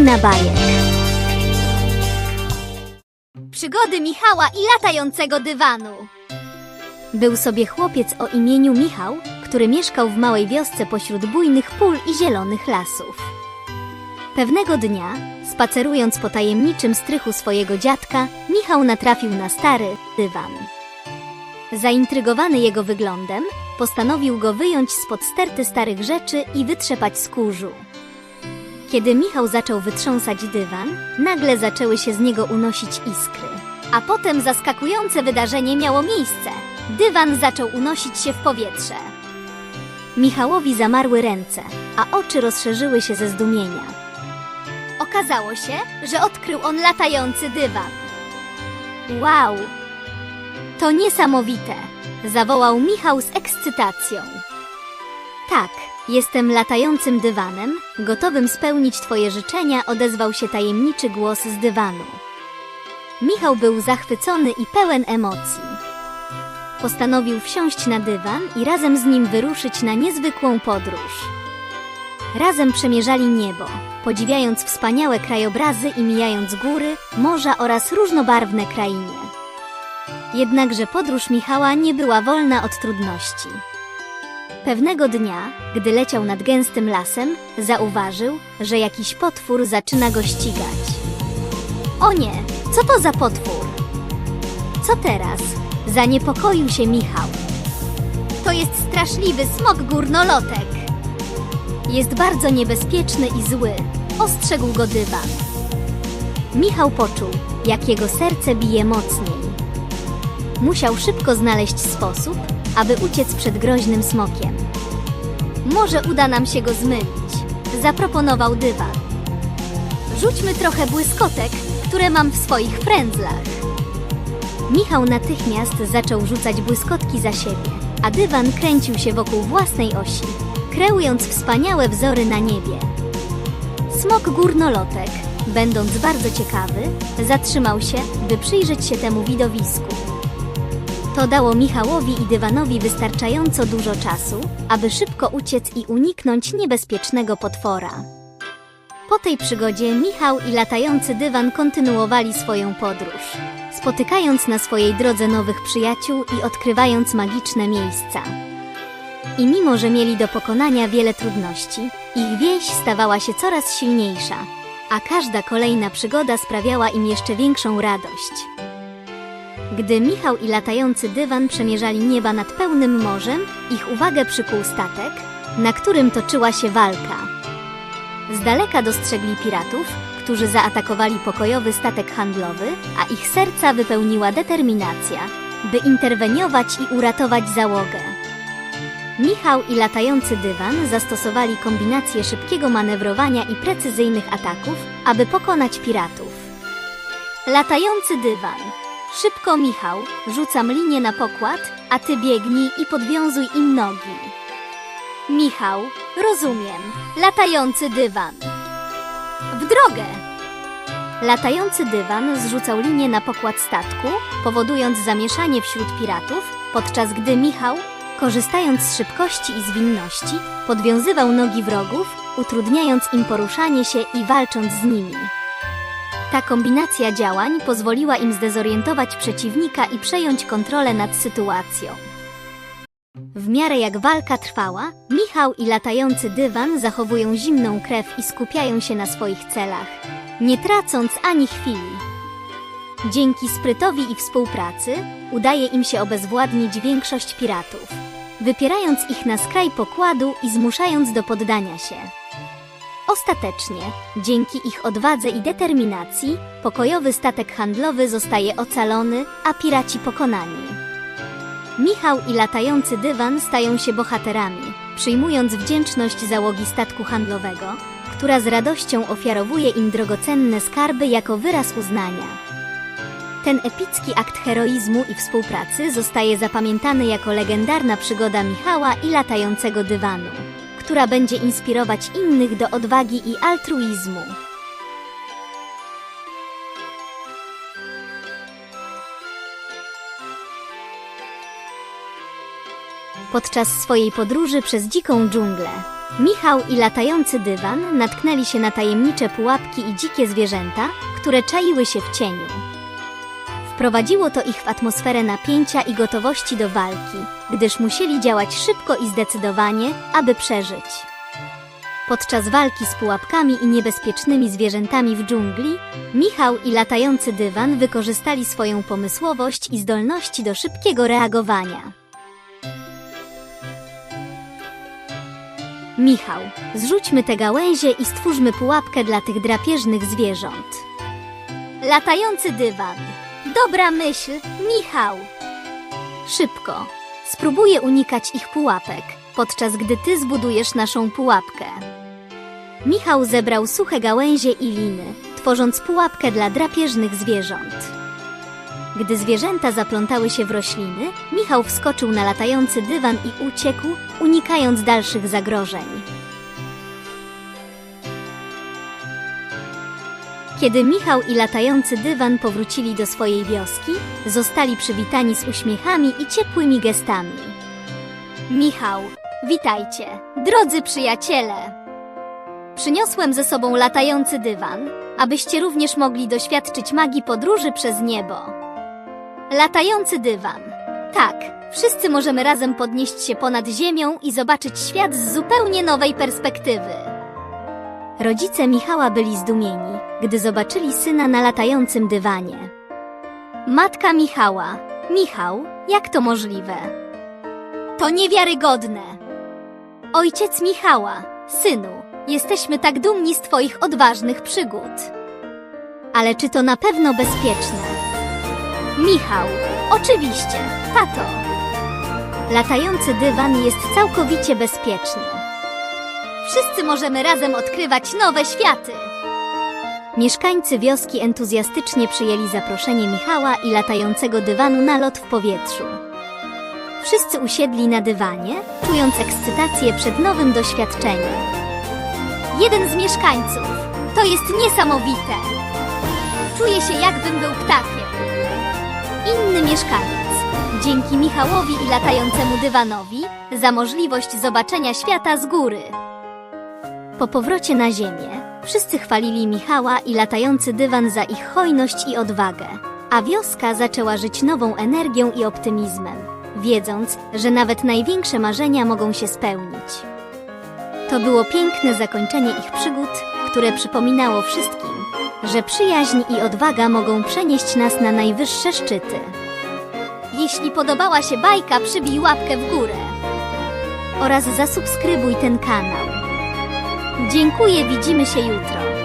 Kraina bajek. Przygody Michała i latającego dywanu. Był sobie chłopiec o imieniu Michał, który mieszkał w małej wiosce pośród bujnych pól i zielonych lasów. Pewnego dnia, spacerując po tajemniczym strychu swojego dziadka, Michał natrafił na stary dywan. Zaintrygowany jego wyglądem, postanowił go wyjąć spod sterty starych rzeczy i wytrzepać z kurzu. Kiedy Michał zaczął wytrząsać dywan, nagle zaczęły się z niego unosić iskry. A potem zaskakujące wydarzenie miało miejsce. Dywan zaczął unosić się w powietrze. Michałowi zamarły ręce, a oczy rozszerzyły się ze zdumienia. Okazało się, że odkrył on latający dywan. Wow! To niesamowite! Zawołał Michał z ekscytacją. Tak, jestem latającym dywanem, gotowym spełnić Twoje życzenia, odezwał się tajemniczy głos z dywanu. Michał był zachwycony i pełen emocji. Postanowił wsiąść na dywan i razem z nim wyruszyć na niezwykłą podróż. Razem przemierzali niebo, podziwiając wspaniałe krajobrazy i mijając góry, morza oraz różnobarwne krainy. Jednakże podróż Michała nie była wolna od trudności. Pewnego dnia, gdy leciał nad gęstym lasem, zauważył, że jakiś potwór zaczyna go ścigać. O nie, co to za potwór? Co teraz? Zaniepokoił się Michał. To jest straszliwy smok górnolotek. Jest bardzo niebezpieczny i zły, ostrzegł go dywan. Michał poczuł, jak jego serce bije mocniej. Musiał szybko znaleźć sposób, aby uciec przed groźnym smokiem. Może uda nam się go zmylić, zaproponował dywan. Rzućmy trochę błyskotek, które mam w swoich frędzlach. Michał natychmiast zaczął rzucać błyskotki za siebie, a dywan kręcił się wokół własnej osi, kreując wspaniałe wzory na niebie. Smok górnolotek, będąc bardzo ciekawy, zatrzymał się, by przyjrzeć się temu widowisku. To dało Michałowi i dywanowi wystarczająco dużo czasu, aby szybko uciec i uniknąć niebezpiecznego potwora. Po tej przygodzie Michał i latający dywan kontynuowali swoją podróż, spotykając na swojej drodze nowych przyjaciół i odkrywając magiczne miejsca. I mimo, że mieli do pokonania wiele trudności, ich wieś stawała się coraz silniejsza, a każda kolejna przygoda sprawiała im jeszcze większą radość. Gdy Michał i latający dywan przemierzali nieba nad pełnym morzem, ich uwagę przykuł statek, na którym toczyła się walka. Z daleka dostrzegli piratów, którzy zaatakowali pokojowy statek handlowy, a ich serca wypełniła determinacja, by interweniować i uratować załogę. Michał i latający dywan zastosowali kombinację szybkiego manewrowania i precyzyjnych ataków, aby pokonać piratów. Latający dywan. Szybko, Michał, rzucam linię na pokład, a ty biegnij i podwiązuj im nogi. Michał, rozumiem. Latający dywan. W drogę! Latający dywan zrzucał linię na pokład statku, powodując zamieszanie wśród piratów, podczas gdy Michał, korzystając z szybkości i zwinności, podwiązywał nogi wrogów, utrudniając im poruszanie się i walcząc z nimi. Ta kombinacja działań pozwoliła im zdezorientować przeciwnika i przejąć kontrolę nad sytuacją. W miarę jak walka trwała, Michał i latający dywan zachowują zimną krew i skupiają się na swoich celach, nie tracąc ani chwili. Dzięki sprytowi i współpracy udaje im się obezwładnić większość piratów, wypierając ich na skraj pokładu i zmuszając do poddania się. Ostatecznie, dzięki ich odwadze i determinacji, pokojowy statek handlowy zostaje ocalony, a piraci pokonani. Michał i latający dywan stają się bohaterami, przyjmując wdzięczność załogi statku handlowego, która z radością ofiarowuje im drogocenne skarby jako wyraz uznania. Ten epicki akt heroizmu i współpracy zostaje zapamiętany jako legendarna przygoda Michała i latającego dywanu, która będzie inspirować innych do odwagi i altruizmu. Podczas swojej podróży przez dziką dżunglę, Michał i latający dywan natknęli się na tajemnicze pułapki i dzikie zwierzęta, które czaiły się w cieniu. Wprowadziło to ich w atmosferę napięcia i gotowości do walki, gdyż musieli działać szybko i zdecydowanie, aby przeżyć. Podczas walki z pułapkami i niebezpiecznymi zwierzętami w dżungli, Michał i latający dywan wykorzystali swoją pomysłowość i zdolności do szybkiego reagowania. Michał, zrzućmy te gałęzie i stwórzmy pułapkę dla tych drapieżnych zwierząt. Latający dywan. Dobra myśl, Michał. Szybko. Spróbuję unikać ich pułapek, podczas gdy ty zbudujesz naszą pułapkę. Michał zebrał suche gałęzie i liny, tworząc pułapkę dla drapieżnych zwierząt. Gdy zwierzęta zaplątały się w rośliny, Michał wskoczył na latający dywan i uciekł, unikając dalszych zagrożeń. Kiedy Michał i latający dywan powrócili do swojej wioski, zostali przywitani z uśmiechami i ciepłymi gestami. Michał, witajcie, drodzy przyjaciele! Przyniosłem ze sobą latający dywan, abyście również mogli doświadczyć magii podróży przez niebo. Latający dywan. Tak, wszyscy możemy razem podnieść się ponad ziemią i zobaczyć świat z zupełnie nowej perspektywy. Rodzice Michała byli zdumieni, gdy zobaczyli syna na latającym dywanie. Matka Michała. Michał, jak to możliwe? To niewiarygodne. Ojciec Michała. Synu, jesteśmy tak dumni z Twoich odważnych przygód. Ale czy to na pewno bezpieczne? Michał, oczywiście, tato. Latający dywan jest całkowicie bezpieczny. Wszyscy możemy razem odkrywać nowe światy. Mieszkańcy wioski entuzjastycznie przyjęli zaproszenie Michała i latającego dywanu na lot w powietrzu. Wszyscy usiedli na dywanie, czując ekscytację przed nowym doświadczeniem. Jeden z mieszkańców. To jest niesamowite. Czuję się jakbym był ptakiem. Inny mieszkaniec. Dzięki Michałowi i latającemu dywanowi za możliwość zobaczenia świata z góry. Po powrocie na ziemię wszyscy chwalili Michała i latający dywan za ich hojność i odwagę, a wioska zaczęła żyć nową energią i optymizmem, wiedząc, że nawet największe marzenia mogą się spełnić. To było piękne zakończenie ich przygód, które przypominało wszystkim, że przyjaźń i odwaga mogą przenieść nas na najwyższe szczyty. Jeśli podobała się bajka, przybij łapkę w górę oraz zasubskrybuj ten kanał. Dziękuję, widzimy się jutro.